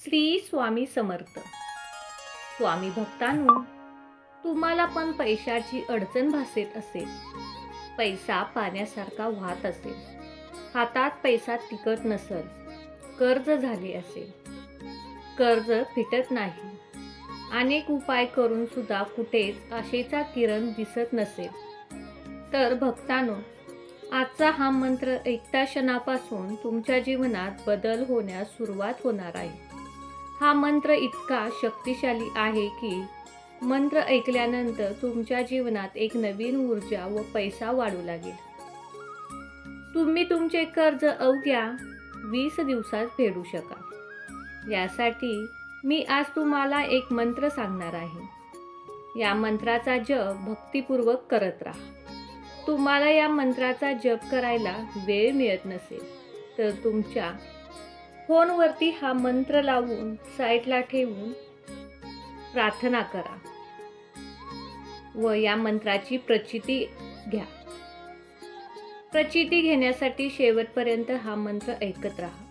श्री स्वामी समर्थ. स्वामी भक्तांनो तुम्हाला पण पैशाची अडचण भासेत असेल पैसा पाण्यासारखा वाहत असेल हातात पैसा टिकत नसेल कर्ज झाले असेल कर्ज फिटत नाही अनेक उपाय करून सुद्धा कुठेच आशेचा किरण दिसत नसेल. तर भक्तांनो आजचा हा मंत्र ऐकता क्षणापासून तुमच्या जीवनात बदल होण्यास सुरुवात होणार आहे. हा मंत्र इतका शक्तिशाली आहे की मंत्र ऐकल्यानंतर तुमच्या जीवनात एक नवीन ऊर्जा व पैसा वाढू लागेल. तुम्ही तुमचे कर्ज अवघ्या वीस दिवसात फेडू शकाल. यासाठी मी आज तुम्हाला एक मंत्र सांगणार आहे. या मंत्राचा जप भक्तिपूर्वक करत राहा. तुम्हाला या मंत्राचा जप करायला वेळ मिळत नसेल तर तुमच्या फोनवरती हा मंत्र लावून साईटला ठेवून प्रार्थना करा. व या मंत्राची प्रचिती घ्या. प्रचिती घेण्यासाठी शेवटपर्यंत हा मंत्र ऐकत राहा.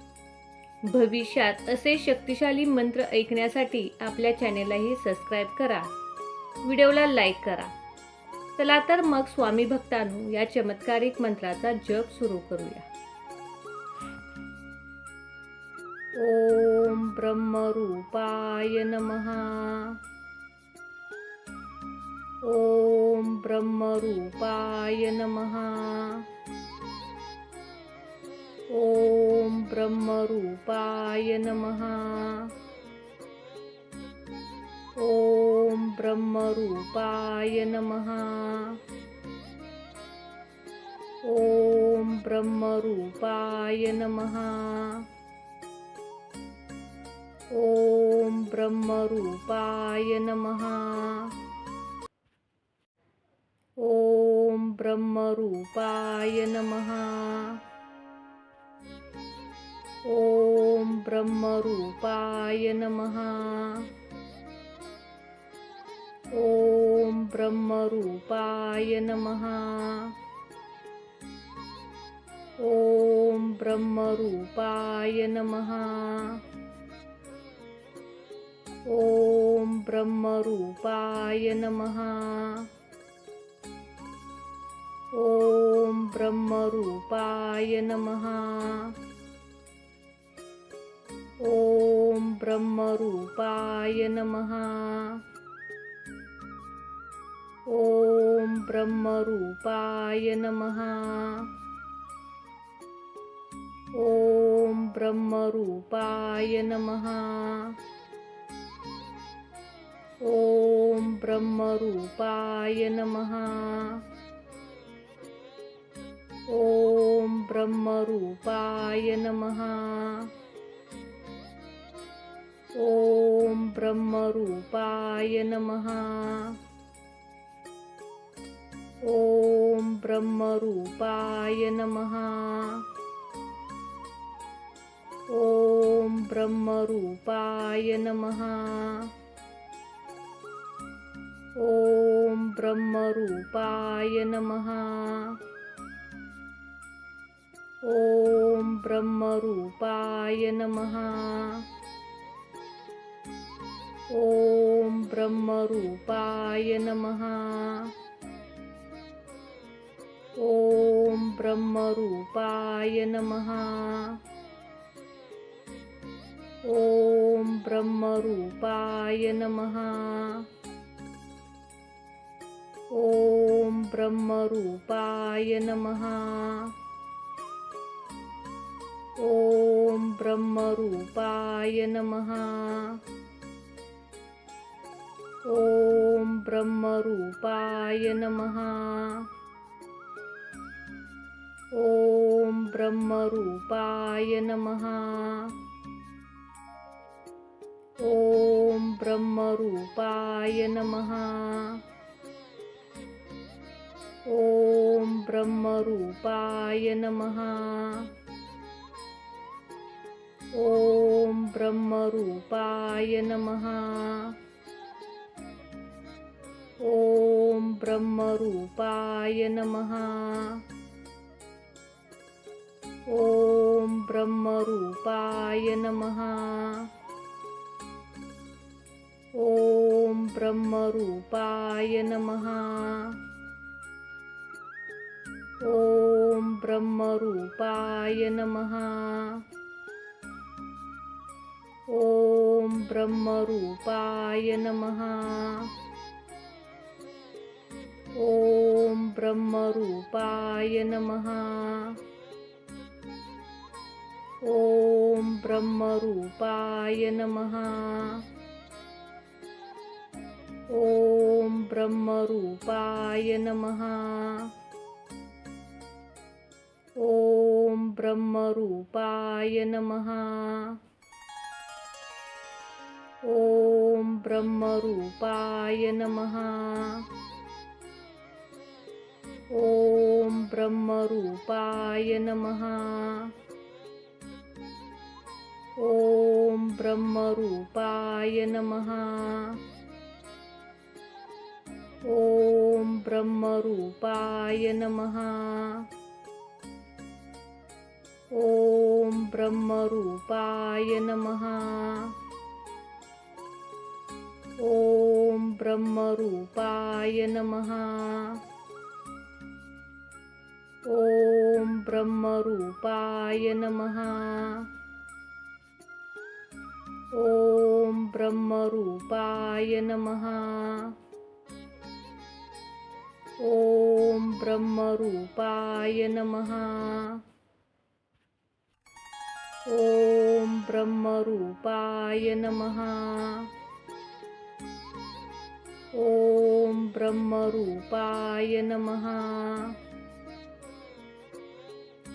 भविष्यात असे शक्तिशाली मंत्र ऐकण्यासाठी आपल्या चॅनेललाही सबस्क्राईब करा. व्हिडिओला लाईक करा. चला तर मग स्वामी भक्तांनो या चमत्कारिक मंत्राचा जप सुरू करूया. ॐ ब्रह्मरूपाय नमः। ॐ ब्रह्मरूपाय नमः। ॐ ब्रह्मरूपाय नमः। ॐ ब्रह्मरूपाय नमः। ॐ ब्रह्मरूपाय नमः। ओम ब्रह्मरूपाय नमः। ॐ ब्रह्मरूपाय नमः। ॐ ब्रह्मरूपाय नमः। ॐ ब्रह्मरूपाय नमः। ॐ ब्रह्मरूपाय नमः। ओम ब्रह्मरूपाय नमः। ओम ब्रह्मरूपाय नमः। ओम ब्रह्मरूपाय नमः। ओम ब्रह्मरूपाय नमः। ओम ब्रह्मरूपाय नमः। ॐ ब्रह्मरूपाय नमः। ॐ ब्रह्मरूपाय नमः। ॐ ब्रह्मरूपाय नमः। ॐ ब्रह्मरूपाय नमः। ॐ ब्रह्मरूपाय नमः। ॐ ब्रह्मरूपाय नमः। ॐ ब्रह्मरूपाय नमः। ॐ ब्रह्मरूपाय नमः। ॐ ब्रह्मरूपाय नमः। ॐ ब्रह्मरूपाय नमः। ॐ ब्रह्मरूपाय नमः। ॐ ब्रह्मरूपाय नमः। ॐ ब्रह्मरूपाय नमः। ॐ ब्रह्मरूपाय नमः। ॐ ब्रह्मरूपाय नमः। ओम ब्रह्मरूपाय नमः। ओम ब्रह्मरूपाय नमः। ओम ब्रह्मरूपाय नमः। ओम ब्रह्मरूपाय नमः। ब्रह्मरूपाय नमः। ॐ ब्रह्मरूपाय नमः। ॐ ब्रह्मरूपाय नमः। ॐ ब्रह्मरूपाय नमः। ॐ ब्रह्मरूपाय नमः। ॐ ब्रह्मरूपाय नमः। ॐ ब्रह्मरूपाय नमः। ॐ ब्रह्मरूपाय नमः। ॐ ब्रह्मरूपाय नमः। ॐ ब्रह्मरूपाय नमः। ॐ ब्रह्मरूपाय नमः। ॐ ब्रह्मरूपाय नमः। ॐ ब्रह्मरूपाय नमः। ॐ ब्रह्मरूपाय नमः। ॐ ब्रह्मरूपाय नमः। ॐ ब्रह्मरूपाय नमः। ॐ ब्रह्मरूपाय नमः। ॐ ब्रह्मरूपाय नमः।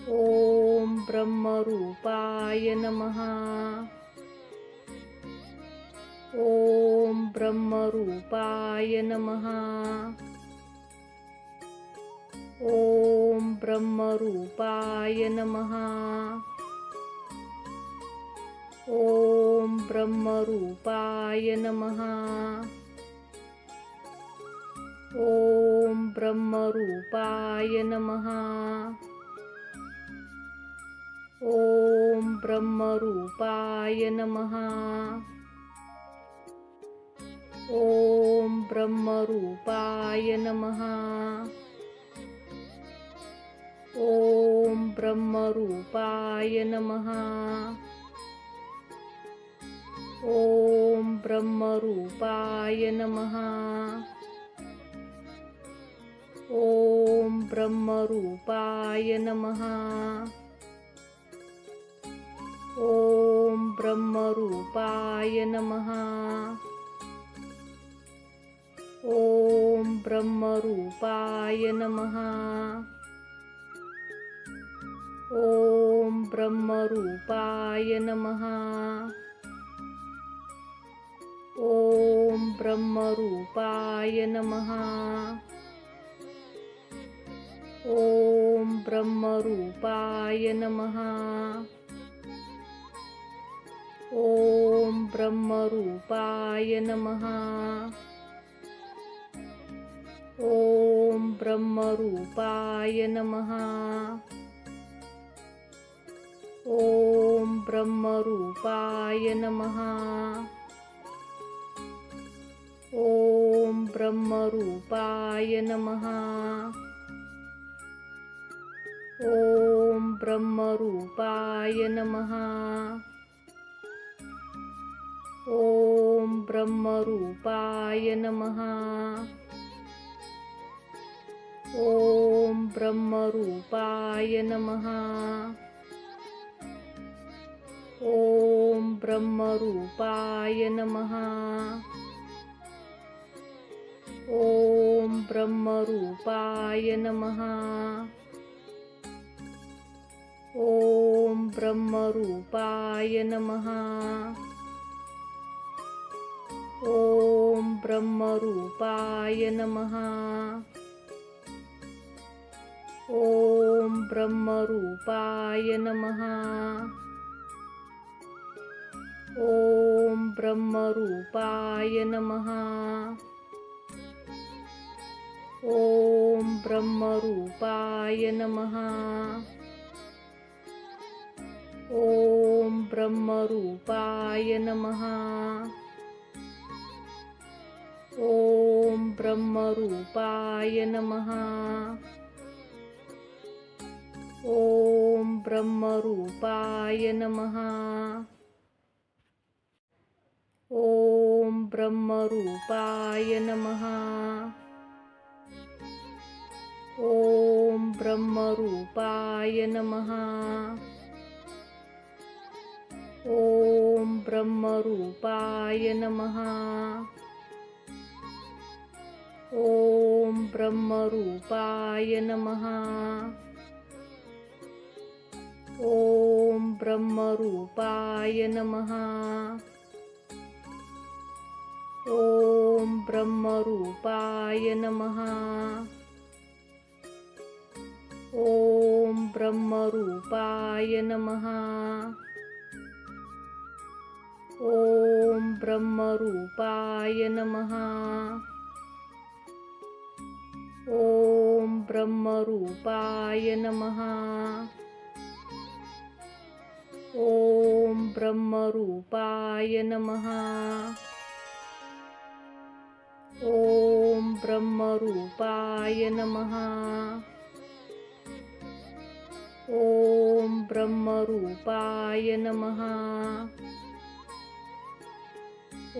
ॐ ब्रह्मरूपाय नमः। ॐ ब्रह्मरूपाय नमः। ॐ ब्रह्मरूपाय नमः। ॐ ब्रह्मरूपाय नमः। ॐ ब्रह्मरूपाय नमः। ॐ ब्रह्मरूपाय नमः। ॐ ब्रह्मरूपाय नमः। ॐ ब्रह्मरूपाय नमः। ॐ ब्रह्मरूपाय नमः। ॐ ब्रह्मरूपाय नमः। ॐ ब्रह्मरूपाय नमः। ॐ ब्रह्मरूपाय नमः। ॐ ब्रह्मरूपाय नमः। ॐ ब्रह्मरूपाय नमः। ॐ ब्रह्मरूपाय नमः। ॐ ब्रह्मरूपाय नमः। ॐ ब्रह्मरूपाय नमः। ॐ ब्रह्मरूपाय नमः। ब्रह्मरूपाय नमः। ॐ ब्रह्मरूपाय नमः। ॐ ब्रह्मरूपाय नमः। ॐ ब्रह्मरूपाय नमः। ॐ ब्रह्मरूपाय नमः। ॐ ब्रह्मरूपाय नमः। ॐ ब्रह्मरूपाय नमः। ॐ ब्रह्मरूपाय नमः। ॐ ब्रह्मरूपाय नमः। ॐ ब्रह्मरूपाय नमः। ॐ ब्रह्मरूपाय नमः। ॐ ब्रह्मरूपाय नमः। ब्रह्मरूपाय नमः। ॐ ब्रह्मरूपाय नमः। ॐ ब्रह्मरूपाय नमः। ब्रह्मरूपाय नमः। ॐ ब्रह्मरूपाय नमः। ॐ ब्रह्मरूपाय नमः। ॐ ब्रह्मरूपाय नमः। ॐ ब्रह्मरूपाय नमः। ॐ ब्रह्मरूपाय नमः। ॐ ब्रह्मरूपाय नमः। ॐ ब्रह्मरूपाय नमः। ॐ ब्रह्मरूपाय नमः। ॐ ब्रह्मरूपाय नमः। ॐ ब्रह्मरूपाय नमः।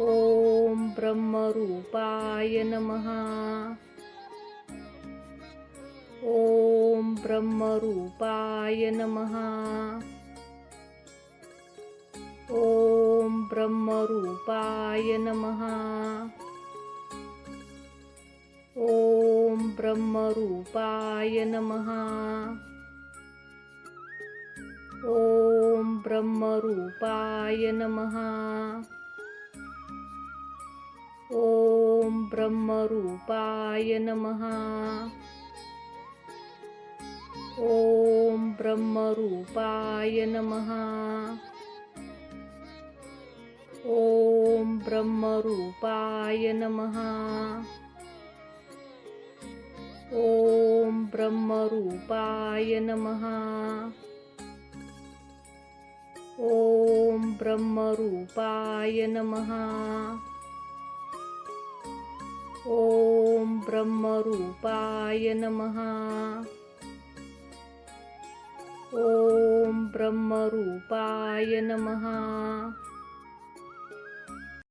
ॐ ब्रह्मरूपाय नमः। ॐ ब्रह्मरूपाय नमः। ॐ ब्रह्मरूपाय नमः। ॐ ब्रह्मरूपाय नमः। ॐ ब्रह्मरूपाय नमः। ॐ ब्रह्मरूपाय नमः। ॐ ब्रह्मरूपाय नमः। ॐ ब्रह्मरूपाय नमः। ॐ ब्रह्मरूपाय नमः। ॐ ब्रह्मरूपाय नमः। ॐ ब्रह्मरूपाय नमः। ॐ ब्रह्मरूपाय नमः।